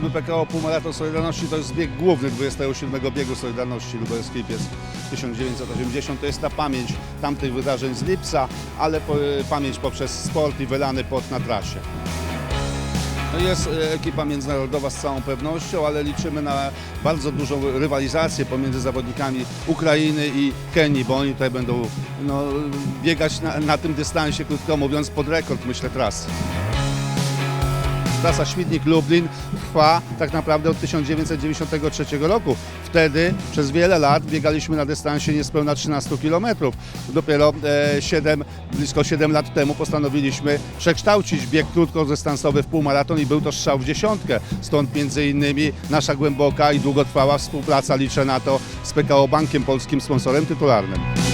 27 PKO Półmaraton Solidarności to jest bieg główny 27 biegu Solidarności Lubelskiej Pies 1980. To jest ta pamięć tamtych wydarzeń z Lipsa, ale pamięć poprzez sport i wylany pot na trasie. No jest e, ekipa międzynarodowa z całą pewnością, ale liczymy na bardzo dużą rywalizację pomiędzy zawodnikami Ukrainy i Kenii, bo oni tutaj będą no, biegać na, na tym dystansie, krótko mówiąc, pod rekord, myślę, trasy. Trasa Świdnik-Lublin trwa tak naprawdę od 1993 roku. Wtedy przez wiele lat biegaliśmy na dystansie niespełna 13 km. Dopiero e, 7, blisko 7 lat temu postanowiliśmy przekształcić bieg krótkodystansowy w półmaraton i był to strzał w dziesiątkę. Stąd między innymi nasza głęboka i długotrwała współpraca, liczę na to, z PKO Bankiem Polskim, sponsorem tytularnym.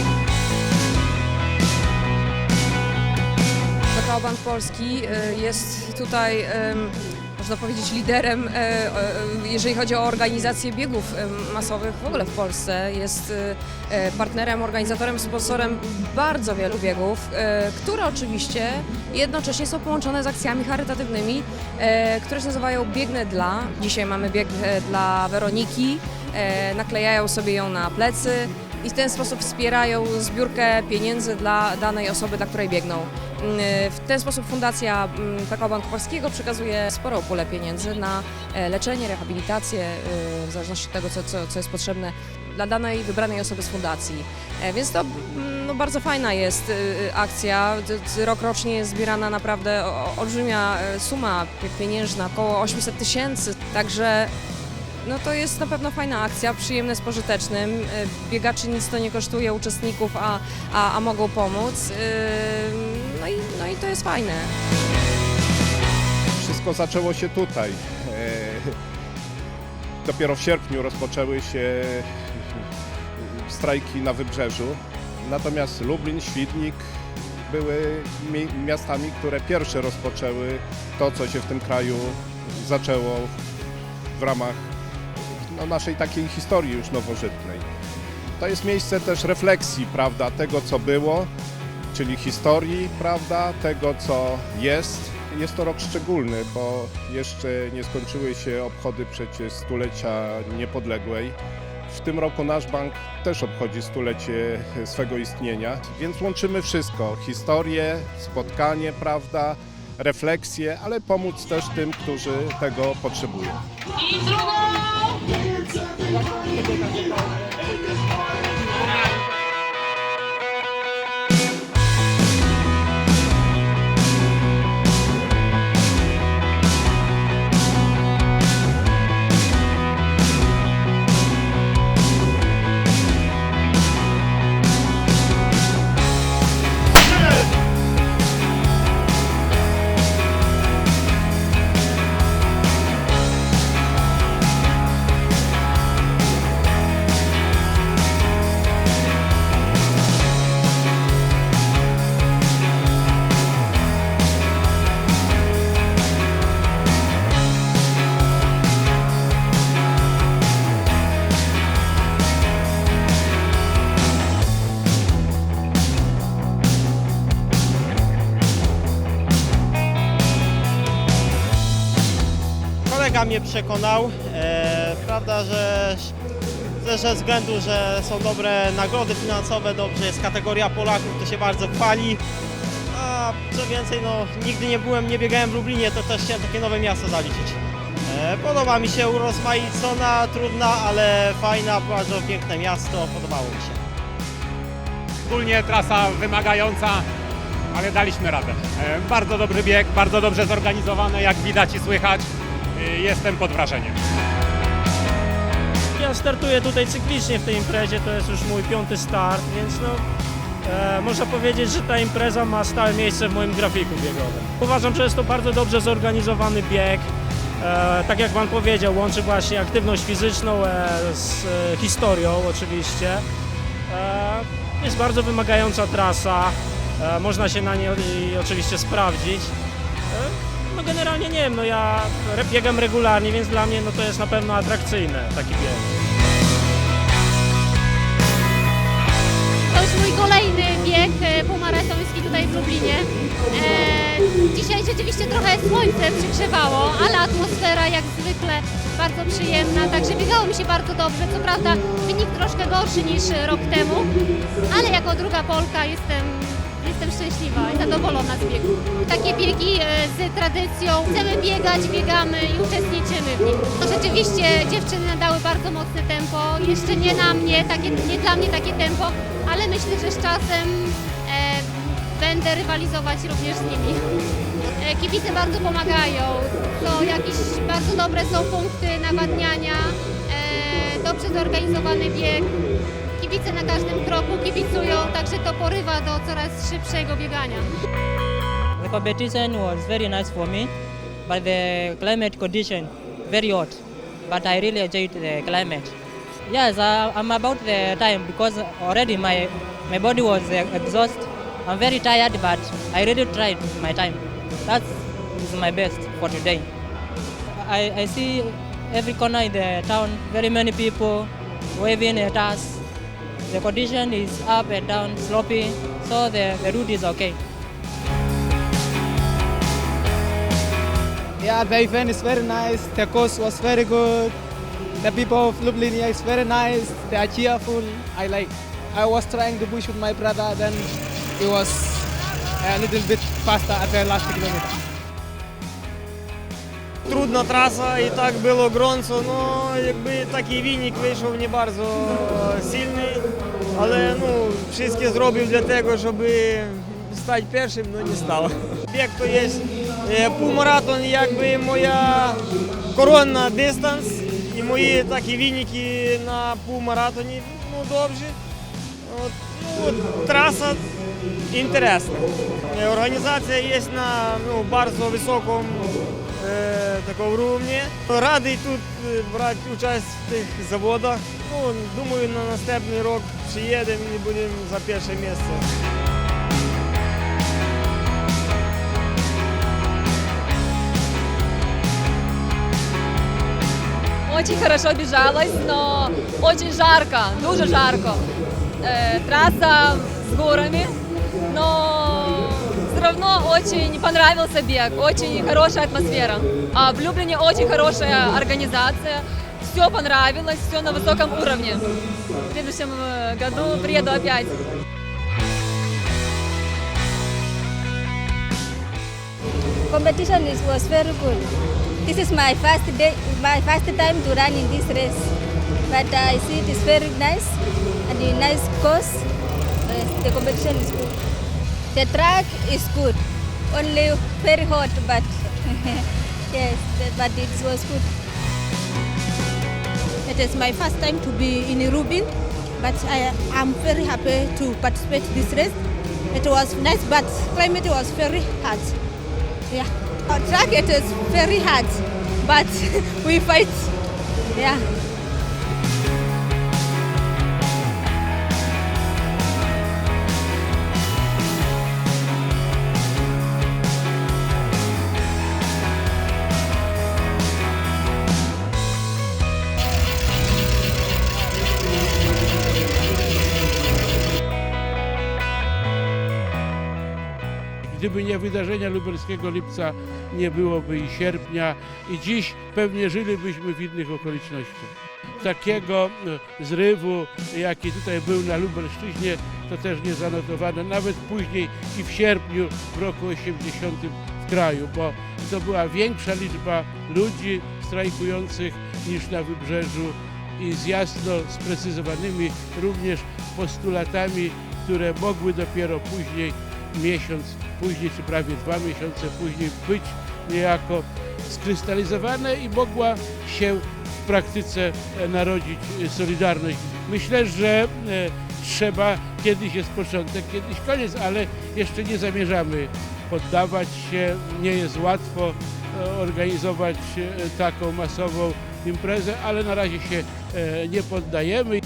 Bank Polski y, jest tutaj, można powiedzieć, liderem, e, e, jeżeli chodzi o organizację biegów masowych w ogóle w Polsce. Jest e, partnerem, organizatorem, sponsorem bardzo wielu biegów, e, które oczywiście jednocześnie są połączone z akcjami charytatywnymi, e, które się nazywają Biegnę dla. Dzisiaj mamy bieg e, dla Weroniki, e, naklejają sobie ją na plecy i w ten sposób wspierają zbiórkę pieniędzy dla danej osoby, dla której biegną. Mm, W ten sposób Fundacja mm, PKO Banku Polskiego przekazuje sporą pulę pieniędzy na e, leczenie, rehabilitację, e, w zależności od tego, co, co, co jest potrzebne dla danej wybranej osoby z fundacji. E, Więc to mm, no, bardzo fajna jest akcja. Rok rocznie jest zbierana naprawdę olbrzymia suma pie- pieniężna, około 800 tysięcy. Także no to jest na pewno fajna akcja, przyjemne z pożytecznym. E, Biegaczy nic to nie kosztuje, uczestników, a, a, a mogą pomóc. Ym, No i, no i to jest fajne. Wszystko zaczęło się tutaj. E, Dopiero w sierpniu rozpoczęły się strajki na wybrzeżu. Natomiast Lublin, Świdnik były mi- miastami, które pierwsze rozpoczęły to, co się w tym kraju zaczęło w ramach no, naszej takiej historii już nowożytnej. To jest miejsce też refleksji, prawda, tego, co było, czyli historii, prawda, tego co jest. Jest to rok szczególny, bo jeszcze nie skończyły się obchody przecież stulecia niepodległej. W tym roku nasz bank też obchodzi stulecie swego istnienia, więc łączymy wszystko: historię, spotkanie, prawda, refleksję, ale pomóc też tym, którzy tego potrzebują. Kolega mnie przekonał. E, prawda, że ze względu, że są dobre nagrody finansowe, dobrze jest kategoria Polaków, to się bardzo chwali. A co więcej, no nigdy nie byłem, nie biegałem w Lublinie, to też chciałem takie nowe miasto zaliczyć. E, podoba mi się urozmaicona, trudna, ale fajna, bardzo piękne miasto, podobało mi się. Wspólnie trasa wymagająca, ale daliśmy radę. E, Bardzo dobry bieg, bardzo dobrze zorganizowany, jak widać i słychać. E, Jestem pod wrażeniem. Ja startuję tutaj cyklicznie w tej imprezie, to jest już mój piąty start, więc no, e, można powiedzieć, że ta impreza ma stałe miejsce w moim grafiku biegowym. Uważam, że jest to bardzo dobrze zorganizowany bieg. E, tak jak Pan powiedział, łączy właśnie aktywność fizyczną e, z e, historią oczywiście. E, jest bardzo wymagająca trasa, e, można się na niej oczywiście sprawdzić. E, No generalnie nie wiem, no ja biegam regularnie, więc dla mnie no to jest na pewno atrakcyjne taki bieg. To jest mój kolejny bieg e, półmaratoński tutaj w Lublinie. E, dzisiaj rzeczywiście trochę słońce przygrzewało, ale atmosfera jak zwykle bardzo przyjemna, także biegało mi się bardzo dobrze. Co prawda wynik troszkę gorszy niż rok temu, ale jako druga Polka jestem, jestem szczęśliwa i zadowolona z biegu. Takie biegi e, z tradycją, chcemy biegać, biegamy i uczestniczymy w nich. No, rzeczywiście dziewczyny nadały bardzo mocne tempo, jeszcze nie na mnie, takie, nie dla mnie takie tempo, ale myślę, że z czasem e, będę rywalizować również z nimi. E, Kibice bardzo pomagają, są jakieś bardzo dobre są punkty nawadniania, e, dobrze zorganizowany bieg. Kibice na każdym kroku kibicują, także to porywa do coraz szybszego biegania. The competition was very nice for me, but the climate condition very hot. But I really enjoyed the climate. Yes, I'm about the time because already my my body was exhausted. I'm very tired, but I really tried my time. That is my best for today. I, I see every corner in the town, very many people waving at us. The condition is up and down, slopey, so the, the route is okay. Yeah, the event is very nice. The course was very good. The people of Lublinia is very nice. They are cheerful. I like. I was trying to push with my brother, then it was a little bit faster at the last kilometer. Трудна траса і так було гронцо, ну якби такий війник вийшов не дуже сильний, Але ну, wszystkie зробив для того, щоб стати першим, але не став. Біг то є е, півмаратон, якби моя коронна дистанс і мої такі віники на півмаратоні ну, довші. От, ну, траса інтересна. Е, Організація є на ну, дуже високому такому рівні. Радий тут е, брати участь в тих заводах. Ну, думаю, на наступний рік приїдемо і будемо за перше місце. Очень хорошо бежалась, но очень жарко, дуже жарко. Э, трасса с горами, все равно очень понравился бег, очень хорошая атмосфера. А в Люблине очень хорошая организация, все понравилось, все на высоком уровне. В следующем э, году приеду опять. competition is, was very good. This is my first day, my first time to run in this race, but I see it is very nice and a nice course. Uh, the competition is good. The track is good, only very hot, but yes, but it was good. It is my first time to be in Rubin, but I am very happy to participate this race. It was nice, but climate was very hard. Yeah, our track it is very hard, but we fight. Yeah. Gdyby nie wydarzenia lubelskiego lipca, nie byłoby i sierpnia i dziś pewnie żylibyśmy w innych okolicznościach. Takiego e, zrywu, jaki tutaj był na Lubelszczyźnie, to też nie zanotowano, nawet później i w sierpniu w roku 80 w kraju, bo to była większa liczba ludzi strajkujących niż na wybrzeżu i z jasno sprecyzowanymi również postulatami, które mogły dopiero później miesiąc później, czy prawie dwa miesiące później być niejako skrystalizowane i mogła się w praktyce e, narodzić e, Solidarność. Myślę, że e, trzeba, kiedyś jest początek, kiedyś koniec, ale jeszcze nie zamierzamy poddawać się. Nie jest łatwo organizować taką masową imprezę, ale na razie się nie poddajemy.